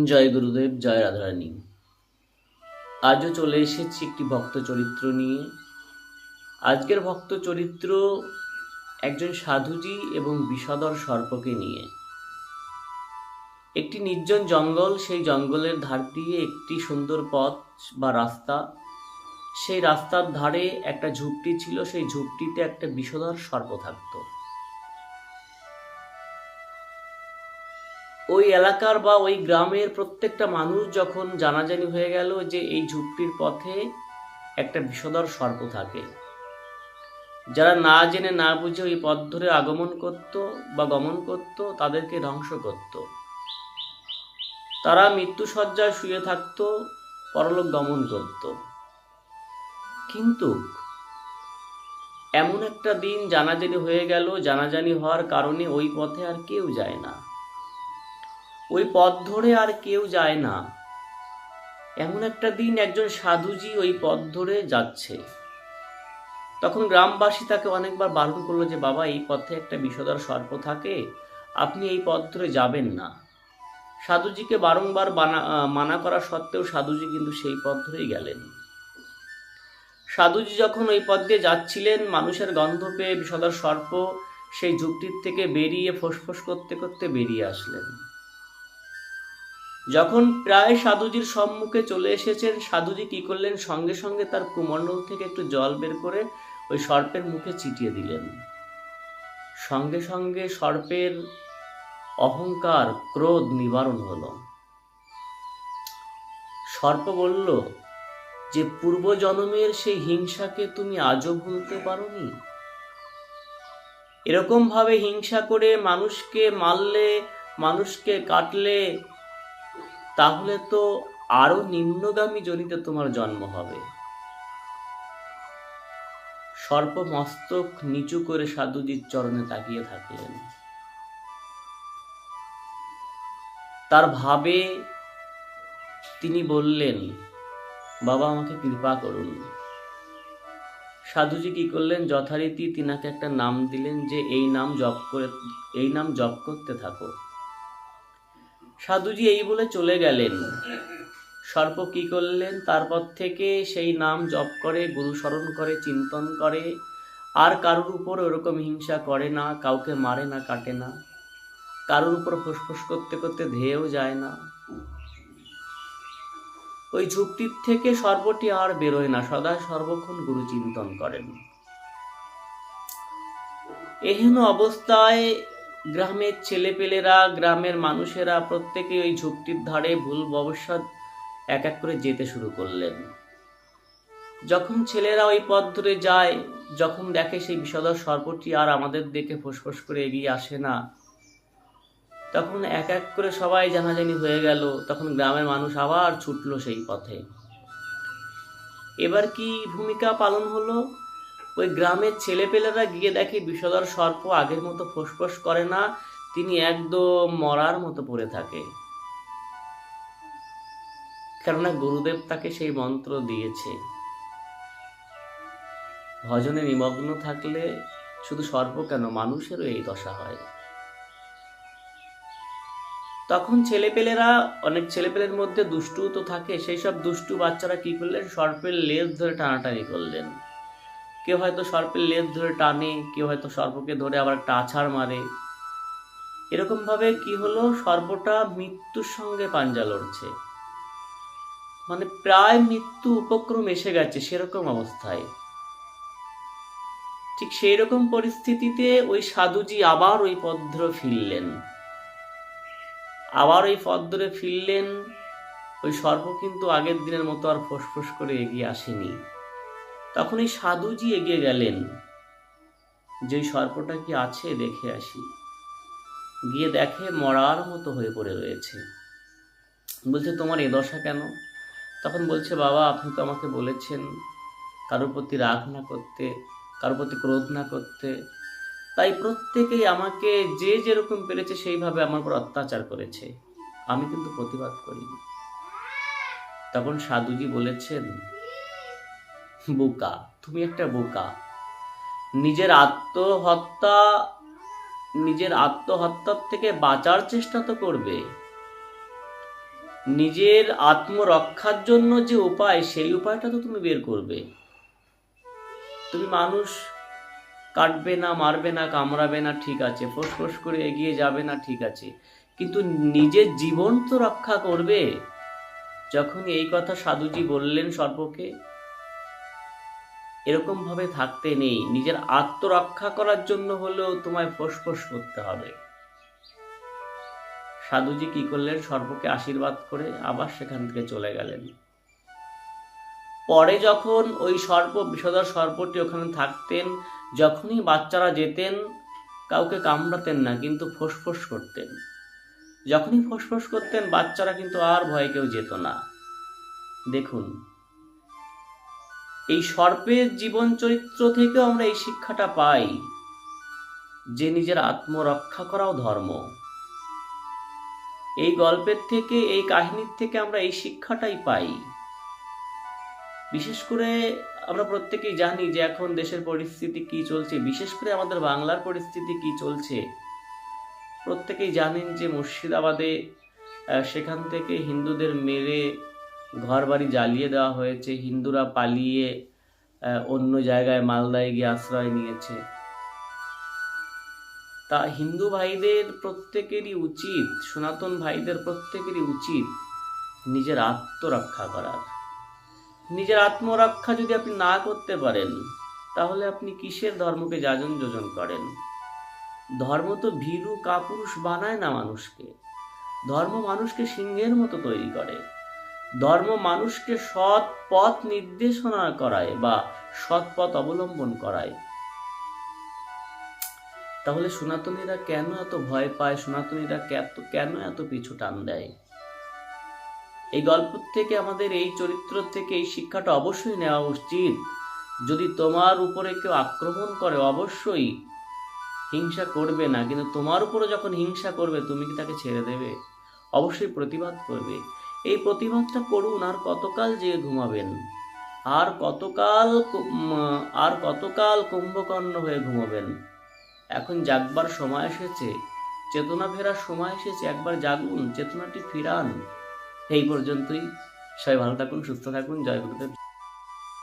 জয় গুরুদেব, জয় রাধারানী। আজও চলে এসেছি একটি ভক্ত চরিত্র নিয়ে। আজকের ভক্ত চরিত্র একজন সাধুজি এবং বিষধর সর্পকে নিয়ে। একটি নির্জন জঙ্গল, সেই জঙ্গলের ধার দিয়ে একটি সুন্দর পথ বা রাস্তা। সেই রাস্তার ধারে একটা ঝুপটি ছিল, সেই ঝুপটিতে একটা বিষধর সর্প থাকতো। ওই এলাকার বা ওই গ্রামের প্রত্যেকটা মানুষ যখন জানাজানি হয়ে গেল যে এই ঝুপটির পথে একটা বিষধর সর্প থাকে। যারা না জেনে না বুঝে ওই পথ ধরে আগমন করত বা গমন করত, তাদেরকে ধ্বংস করত। তারা মৃত্যুসজ্জায় শুয়ে থাকত, পরলোক গমন করত। কিন্তু এমন একটা দিন জানাজানি হয়ে গেল। জানাজানি হওয়ার কারণে ওই পথে আর কেউ যায় না। ওই পথ ধরে আর কেউ যায় না। এমন একটা দিন একজন সাধুজি ওই পথ ধরে যাচ্ছে। তখন গ্রামবাসী তাকে অনেকবার বারণ করল যে, বাবা, এই পথে একটা বিষধর সর্প থাকে, আপনি এই পথ ধরে যাবেন না। সাধুজিকে বারংবার মানা করা সত্ত্বেও সাধুজি কিন্তু সেই পথ ধরেই গেলেন। সাধুজি যখন ওই পথ দিয়ে যাচ্ছিলেন, মানুষের গন্ধ পেয়ে বিষধর সর্প সেই যুক্তির থেকে বেরিয়ে ফোঁসফোঁস করতে করতে বেরিয়ে আসলেন। যখন প্রায় সাধুজির সম্মুখে চলে এসেছেন, সাধুজি কি করলেন? সঙ্গে সঙ্গে তার কুমণ্ডল থেকে একটু জল বের করে ওই সর্পের মুখে ছিটিয়ে দিলেন। সঙ্গে সঙ্গে সর্পের অহংকার, ক্রোধ নিবারণ হলো। সর্প বলল, যে পূর্ব পূর্বজন্মের সেই হিংসাকে তুমি আজও ভুলতে পারোনি? এরকম ভাবে হিংসা করে মানুষকে মারলে, মানুষকে কাটলে তাহলে তো আরও নিম্নগামী জনিতে তোমার জন্ম হবে। সর্প মস্তক নিচু করে সাধুজির চরণে তাকিয়ে থাকলেন। তার ভাবে তিনি বললেন, বাবা, আমাকে কৃপা করুন। সাধুজি কি করলেন? যথারীতি তিনাকে একটা নাম দিলেন যে, এই নাম জপ করে, এই নাম জপ করতে থাকো। সাধুজি এই বলে চলে গেলেন। সর্প কি করলেন? তারপর থেকে সেই নাম জপ করে, গুরু স্মরণ করে, চিন্তন করে। আর কারোর উপর ওরকম হিংসা করে না, কাউকে মারে না, কাটে না। কারোর উপর ফুসফুস করতে করতে ধেয়েও যায় না। ওই ঝুপটির থেকে সর্বটি আর বেরোয় না। সদা সর্বক্ষণ গুরু চিন্তন করেন। এহেন অবস্থায় গ্রামের ছেলেপেলেরা, গ্রামের মানুষেরা প্রত্যেকে ওই ঝুপটির ধারে ভুল ভবিষ্যৎ এক এক করে যেতে শুরু করলেন। যখন ছেলেরা ওই পথ ধরে যায়, যখন দেখে সেই বিষধর সর্পটি আর আমাদের দেখে ফোসফোস করে এগিয়ে আসে না, তখন এক এক করে সবাই জানাজানি হয়ে গেল, তখন গ্রামের মানুষ আবার ছুটলো সেই পথে। এবার কি ভূমিকা পালন হলো? ওই গ্রামের ছেলেপেলেরা গিয়ে দেখে বিষধর সর্প আগের মতো ফোসফোস করে না, তিনি একদম মরার মতো পড়ে থাকে। কেননা গুরুদেব তাকে সেই মন্ত্র দিয়েছে। ভজনে নিমগ্ন থাকলে শুধু সর্প কেন? মানুষেরও এই দশা হয়। তখন ছেলেপেলেরা, অনেক ছেলেপেলের মধ্যে দুষ্টু তো থাকে, সেই সব দুষ্টু বাচ্চারা কি করলেন? সর্পের লেজ ধরে টানাটানি করলেন। কেউ হয়তো সর্পের লেজ ধরে টানে, কেউ হয়তো সর্পকে ধরে আবার একটা আছাড় মারে। এরকম ভাবে কি হলো? সর্পটা মৃত্যুর সঙ্গে পাঞ্জা লড়ছে। মানে প্রায় মৃত্যু উপক্রম এসে গেছে সেরকম অবস্থায়। ঠিক সেই রকম পরিস্থিতিতে ওই সাধুজি আবার ওই পথ ধরে ফিরলেন। আবার ওই পথ ধরে ফিরলেন। ওই সর্প কিন্তু আগের দিনের মতো আর ফোসফোস করে এগিয়ে আসেনি। তখন এই সাধুজি এগিয়ে গেলেন। যে সর্পটা কি আছে দেখে আসি। গিয়ে দেখে মরার মতো হয়ে পড়ে রয়েছে। বলছে, তোমার এ দশা কেন? তখন বলছে, বাবা, আপনি তো আমাকে বলেছেন কারোর প্রতি রাগ না করতে, কারোর প্রতি ক্রোধ না করতে। তাই প্রত্যেকেই আমাকে যে যেরকম পেরেছে সেইভাবে আমার উপর অত্যাচার করেছে। আমি কিন্তু প্রতিবাদ করিনি। তখন সাধুজি বলেছেন বোকা, তুমি একটা বোকা। নিজের আত্মহত্যা, নিজের আত্মহত্যার থেকে বাঁচার চেষ্টা তো করবে। নিজের আত্মরক্ষার জন্য যে উপায়, সেই উপায়টা তো তুমি বের করবে। তুমি মানুষ, কাটবে না, মারবে না, কামড়াবে না, ঠিক আছে ফোঁস করে এগিয়ে যাবে না, ঠিক আছে। কিন্তু নিজের জীবন তো রক্ষা করবে। যখন এই কথা সাধুজি বললেন সর্পকে এরকম ভাবে থাকতে নেই। নিজের আত্মরক্ষা করার জন্য হলেও তোমায় ফোঁস করতে হবে। সাধুজি কি করলেন? সর্পকে আশীর্বাদ করে আবার সেখান থেকে চলে গেলেন। পরে যখন ওই সর্প, বিষধর সর্পটি ওখানে থাকতেন, যখনই বাচ্চারা যেতেন, কাউকে কামড়াতেন না, কিন্তু ফোঁস করতেন। যখনই ফোঁস করতেন, বাচ্চারা কিন্তু আর ভয়ে কেউ যেত না। দেখুন এই সর্পের জীবন চরিত্র থেকেও আমরা এই শিক্ষাটা পাই যে নিজের আত্মরক্ষা করাও ধর্ম। এই গল্পের থেকে, এই কাহিনীর থেকে আমরা এই শিক্ষাটাই পাই। বিশেষ করে আমরা প্রত্যেকেই জানি যে এখন দেশের পরিস্থিতি কি চলছে, বিশেষ করে আমাদের বাংলার পরিস্থিতি কি চলছে। প্রত্যেকেই জানেন যে মুর্শিদাবাদে সেখান থেকে হিন্দুদের মেরে ঘর বাড়ি জ্বালিয়ে দেওয়া হয়েছে। হিন্দুরা পালিয়ে অন্য জায়গায় মালদায় গিয়ে আশ্রয় নিয়েছে। তা হিন্দু ভাইদের প্রত্যেকেরই উচিত, সনাতন ভাইদের প্রত্যেকেরই উচিত নিজের আত্মরক্ষা করার। নিজের আত্মরক্ষা যদি আপনি না করতে পারেন, তাহলে আপনি কিসের ধর্মকে যাজন যোজন করেন? ধর্ম তো ভীরু কাপুরুষ বানায় না মানুষকে। ধর্ম মানুষকে সিংহের মতো তৈরি করে। ধর্ম মানুষকে সৎ পথ নির্দেশনা করায় বা সৎ পথ অবলম্বন করায়। তাহলে সনাতনীরা কেন এত ভয় পায়? সনাতনীরা কেন এত পিছু টান দেয়? এই গল্প থেকে আমাদের এই চরিত্র থেকে এই শিক্ষাটা অবশ্যই নেওয়া উচিত। যদি তোমার উপরে কেউ আক্রমণ করে, অবশ্যই হিংসা করবে না। কিন্তু তোমার উপরে যখন হিংসা করবে, তুমি কি তাকে ছেড়ে দেবে? অবশ্যই প্রতিবাদ করবে। এই প্রতিবাদটা করুন আর কতকাল যে ঘুমাবেন। আর কতকাল আর কতকাল কুম্ভকর্ণ হয়ে ঘুমাবেন। এখন জাগবার সময় এসেছে, চেতনা ফেরার সময় এসেছে, একবার জাগুন, চেতনাটি ফিরান। এই পর্যন্তই। সবাই ভালো থাকুন, সুস্থ থাকুন, জয় গুরুদেব।